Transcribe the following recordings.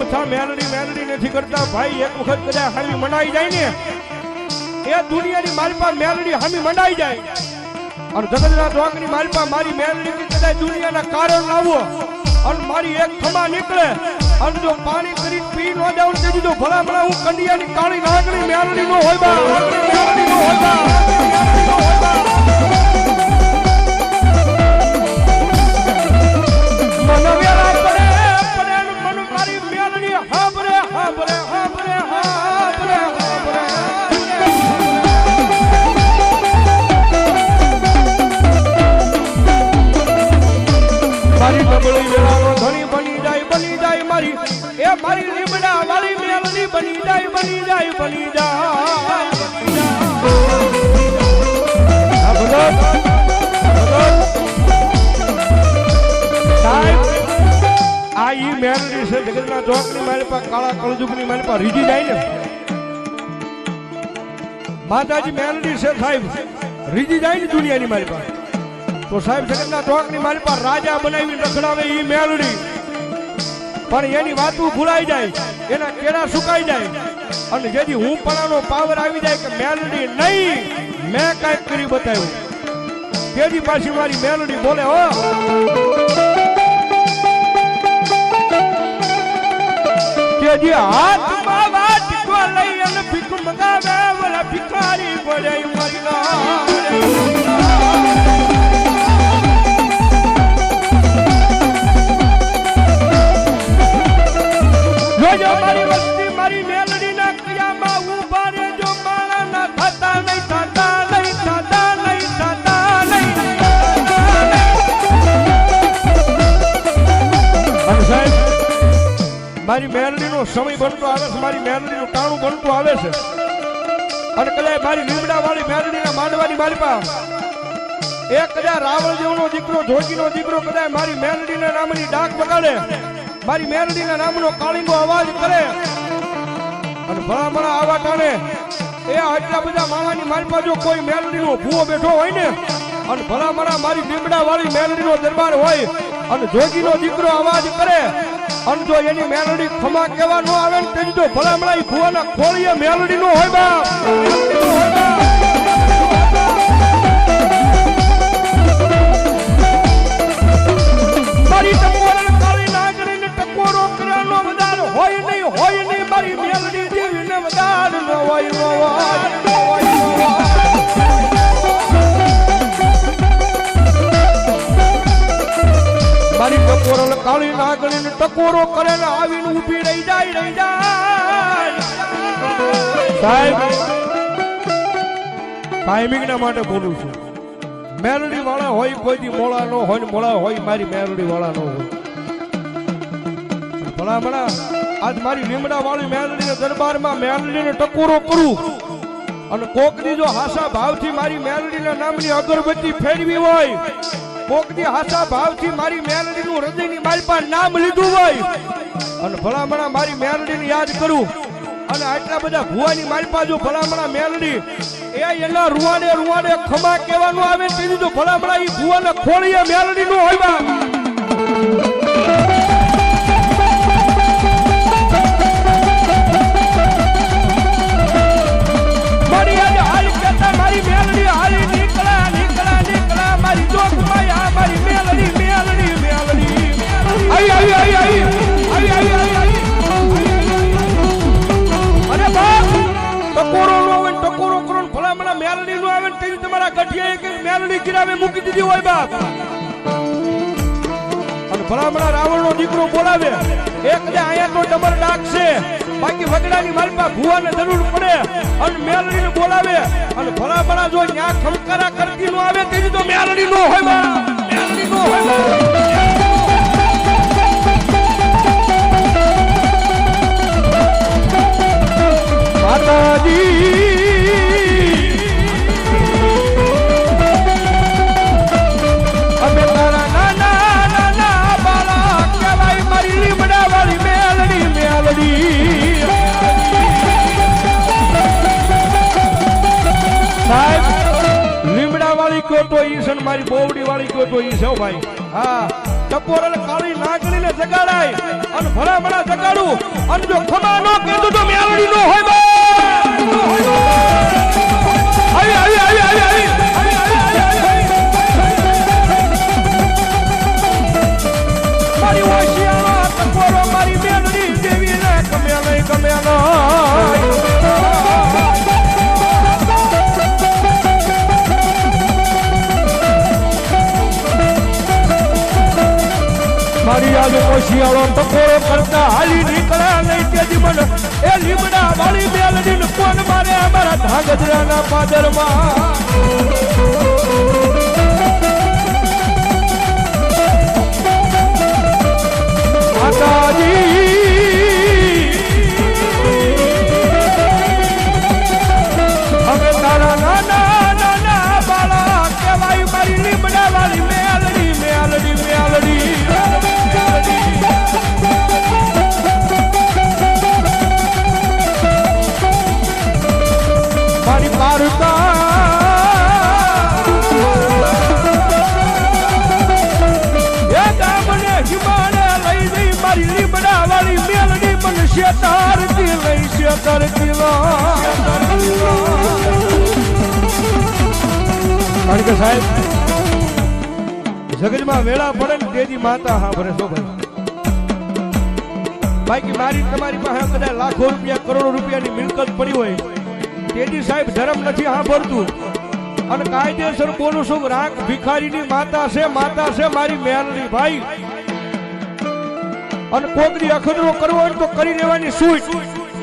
અમથા મેલડી મેલડી નથી કરતા. ભાઈ, એક વખત કદાચ હામી મંડાઈ જાય ને, એ દુનિયાની માલપા મેલડી હામી મંડાઈ જાય. અને જગતના ચોકની માલપા મારી મેલડી કદાચ દુનિયાના કારણ લાવો અને મારી એક ખમા નીકળે. અને જો પાણી કરી પી ન જાઉં તે બીજો ભલા ભલા હું કંડિયાની કાળી નાગણી મેલડી નો હોય બા. ધણી બની જાય બની જાય મારી. એ મારી લીમડા વાળી મેલની બની જાય બની જાય બની જાય. આ ઈ મેલડી છે, જગતના મારી પાસે કાળા કળજુગની મારી પાસે રીજી જાય ને. માતાજી મેલડી છે સાહેબ. રીજી જાય ને દુનિયાની મારી પાસે તો સાહેબ જગતના ચોકની મારી પાસે રાજા બનાવી રખડાવે એ મેળડી પણ એની વાતું ભૂલાઈ જાય, એના કેળા સુકાઈ જાય. અને જેથી હું પણાનો પાવર આવી જાય કે મેલડી નહીં, મેં કાંઈક કરી બતાવ્યું. તેજી પાછી મારી મેલડી બોલે, હો. તેજી હાથમાં વાટકો લઈ અને ભીખ મંગાવે, ઓલા ભિખારી પડે મારી મારી મેલડી નો સમય બનતો આવે છે, મારી મેલડી નું ટાણું બનતું આવે છે. અને કદાચ મારી લીમડા વાળી મેલડી ના માંડવાની મારી પાસે એ કદાચ રાવણ જેવનો દીકરો જોગીનો દીકરો કદાચ મારી મેલડી ના નામની ડાક બગાડે. મારી મેલડી ના નામનો કાળીંગો અવાજ કરે. અને ભણા ભણા આવા ટાણે. એ આટલા બધા માણાની મારી પાસે કોઈ મેલડી નો ભૂવો બેઠો હોય ને, અને ભલા મારા મારી લીમડા વાળી મેલડી નો દરબાર હોય, અને જોગીનો દીકરો અવાજ કરે અને જો એની મેલોડી ખમા કેવા નો આવે ને તેની જો ભલામણા ભુવાના ખોળીએ મેલડી નો હોય બા ટકોરો નાગણી ને ટકોરો કરે ને આવીને ઊભી રહી જાય રહી જાય. ટાઈમિંગ ના માટે બોલું છું. મેલડી વાળા હોય કોઈ મોળા નો હોય ને મોળા હોય, મારી મેલડી વાળા નો હોય. ભણા ભણા આજ મારી લીમડા વાળી મેલડી દરબારમાં મેલડી ને ટકોરો કરું. અને કોકની જો હાસા ભાવથી મારી મેલડી ના નામની અગરબત્તી ફેરવી હોય કોકની હાસા ભાવથી મારી મેલડીનું હૃદયની મારી પાસે નામ લીધું હોય અને ભલામણા મારી મેલડીને યાદ કરું અને આટલા બધા ભુવાની મારી પાસે જો ભલામણા મેલડી, એ એના રૂવાડે રૂવાડે ખમા કહેવાનું આવે તે જો ભલામણા એ ભુવાને ખોળીએ મેલડીનું હોય. મારી મેલડી હાલી મૂકી દીધી હોય બાપ. અને ભલામણા રાવણ નો દીકરો બોલાવે. એક દે અહીંયા તો ડબલ ડાક છે બાકી વગડાની માલપા ભુવાને જરૂર પડે. અને મેલડી ને બોલાવે. અને ભલામણા જો ન્યા ખમકારા કરતી નો આવે તેની તો મેલડી નો હોય મેલડી નો હોય બા સાહેબ લીમડા વાળી કયો તો ઈ છે ને મારી બોવડી વાળી ગયો તો ઈ છે ભાઈ. હા ટપોર અને કાળી નાગણીને જગાડાય અને ભલા ભલા જગાડું અને જો ખમા ન કીધું તો મેલડી મારી આજે ઓશિયાળો ટકોરો કરતા હાલી નીકળ્યા નહીં તે જીવન. એ લીમડા વાળી બેલડી ને કોણ મારે અમારા ધાગધરાના પાદરમાં? માતાજી! મેલડી મને શેતર શેતારતી કારણ કે સાહેબ જગતમાં વેળા પડે ને તેજી માતા હા ભરે શો ભાઈ બાકી મારી તમારી પાસે કદાચ લાખો રૂપિયા, કરોડો રૂપિયાની મિલકત પડી હોય તેજી સાહેબ ધર્મ નથી હા ભરતું અને કાયદેસર બોલું છું રાખ ભિખારીની માતા છે માતા છે મારી મેલની ભાઈ. અને કોદરી અખદરો કરવો હોય તો કરી લેવાની સૂટ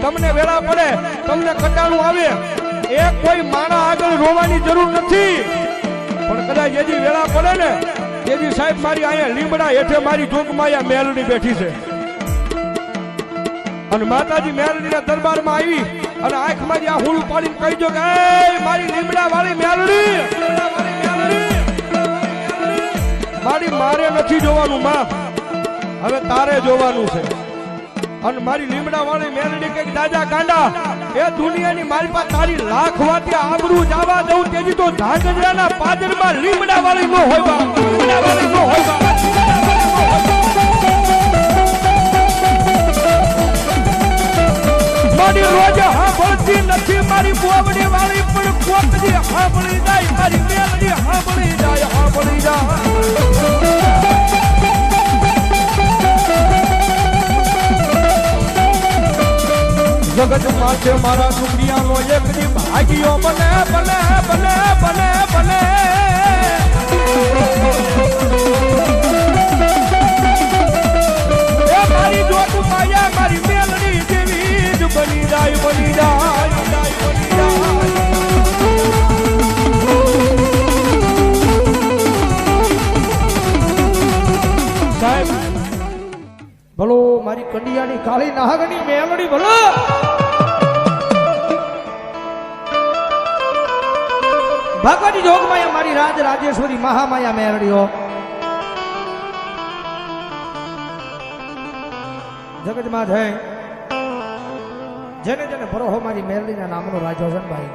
તમને વેળા પડે, તમને કંટાળું આવે. એ કોઈ માણા આગળ રોવાની જરૂર નથી. પણ કદાચ જેથી વેળા પડે ને એજી સાહેબ મારી અહીંયા લીમડા હેઠે મારી જોગમાયા મેલડી બેઠી છે. અને માતાજી મેલડીના દરબારમાં આવી અને આંખમાંથી આ હુલ પાડીને કહી દો કે મારી લીમડા વાળી મેલડી. મારી મારે નથી જોવાનું, માં. હવે તારે જોવાનું છે. અને મારી લીમડા વાળી મેલડી કંઈક દાદા કાંડા એ દુનિયાની મારી પાસે તારી લાખ વાતી આબરૂ જવા દઉં, તેજી તો ધાંગધ્રાના પાદરમાં લીમડા વાળી નો હોય લીમડા વાળી નો હોય મારી રોજ સાંભળતી નથી, મારી બોબડી વાળી પણ કોક દી સાંભળી જાય, મારી મેલડી સાંભળી જાય સાંભળી જાય. જગત માથે મારા દુનિયાનો એક દી ભાગ્યો બને બને બને બને બને મારી જોતું માયા, મારી મેલડી જેવી બની જાય બની જાય ભલો, મારી કંડિયાની કાળી નાગની મેલડી ભલો. ભગવતી જોગમાયા મારી રાજ રાજેશ્વરી, મહામાયા મેલડીઓ જગતમાં જય જેને જેને ભરોહો મારી મેલડીના નામનો ભાઈ.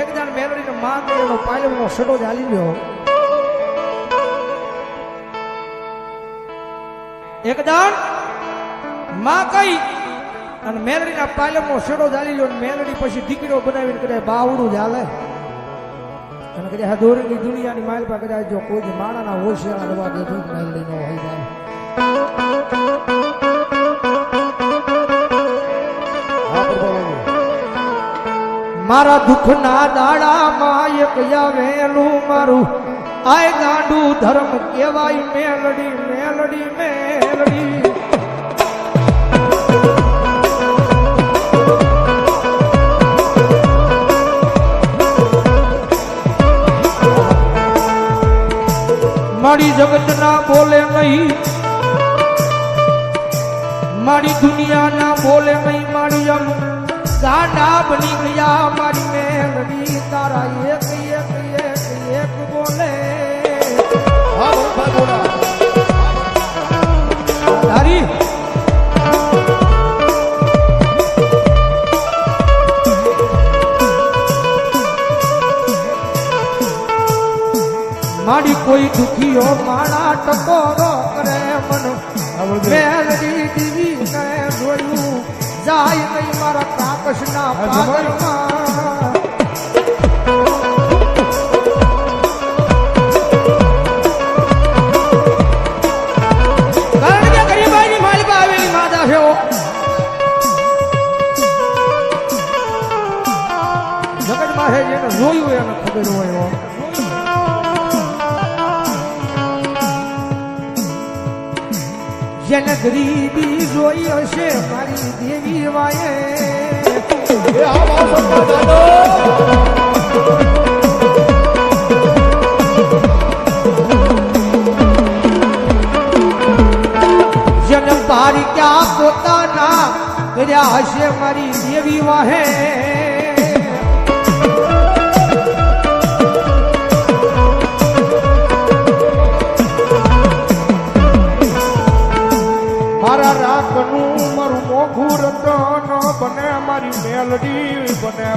એક જણ મેલડીનો માં એનો પાયલનો સડો ચાલી લ્યો. એક જણમાં કઈ અને મેલડીના પાયલમનો શેડો ચાલી લો મેલડી પછી દીકરીઓ બનાવીને કદાચ બાવડું ચાલે અને કદાચ દોરેલી દુનિયાની માઇલ પર કદાચ જો કોઈ માણાના હોશિયાર રવા દેતો મેલડી નો હોય જાય. મારા દુઃખના દાડામાં એક આવેલું મારું. આય ગાંડું ધર્મ કેવાય મેલડી મેલડી મેલડી. મારી જગત ના બોલે નહીં. મારી દુનિયા ના બોલે નહીં, મારી અમ સાડા બની ગયા, મારી મેલડી તારા એક એક એક એક બોલે. હા ભરતભાઈ દુખીઓ માણા ટકોરો કરે મન. મેલડી દીવી કરે જોયું. જાય નહીં મારા જમાઈ. પાદરમાં. ગરીબી જોઈ હશે મારી દેવી વાયે. જેને પારી ક્યાં પોતાના કર્યા હશે મારી દેવી વાહે.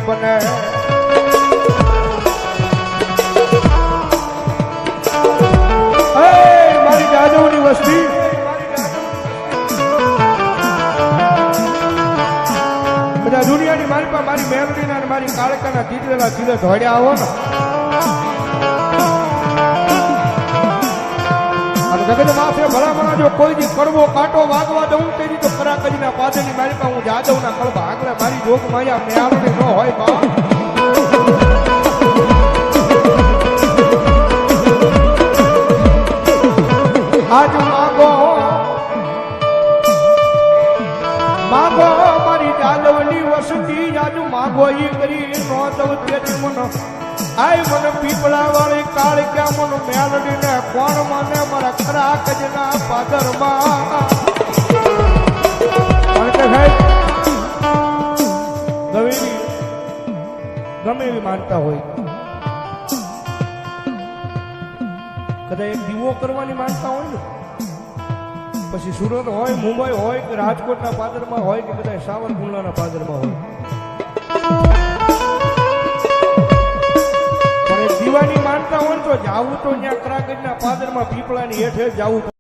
બને. મારી જાદવની વસ્તી. બધા દુનિયાની મારી પાસે મારી અને મારી કાળકાના જીતેલા ચીલે ધોડ્યા આવો ને જગત માથે ભલા ભલા જો કોઈ દી કડવો કાંટો વાગવા દઉં, તેની તો ખરા કરીને પાદરની મારી પાસે હું જાદવના કળબા આગળ મારી જોગ માયા મેળવણી ન હોય બા આજ માગો માગો, મારી જાદવની વસતી, આજ માગો ઈ કરી નો દવ તે મન આય મને પીપળા વાળી કાળ ક્યાં મન મેલડી ને કોણ મને મારા ખરા કજના પાદરમાં ગવેરી ગમે એવી માનતા હોય. કદાચ એક દીવો કરવાની માનતા હોય ને? પછી સુરત હોય, મુંબઈ હોય કે રાજકોટના પાદરમાં હોય કે કદાચ સાવરકુંડલાના પાદરમાં હોય. જાવું તો ત્યાં કરાગજના પાદરમાં પીપળાની હેઠે જાવું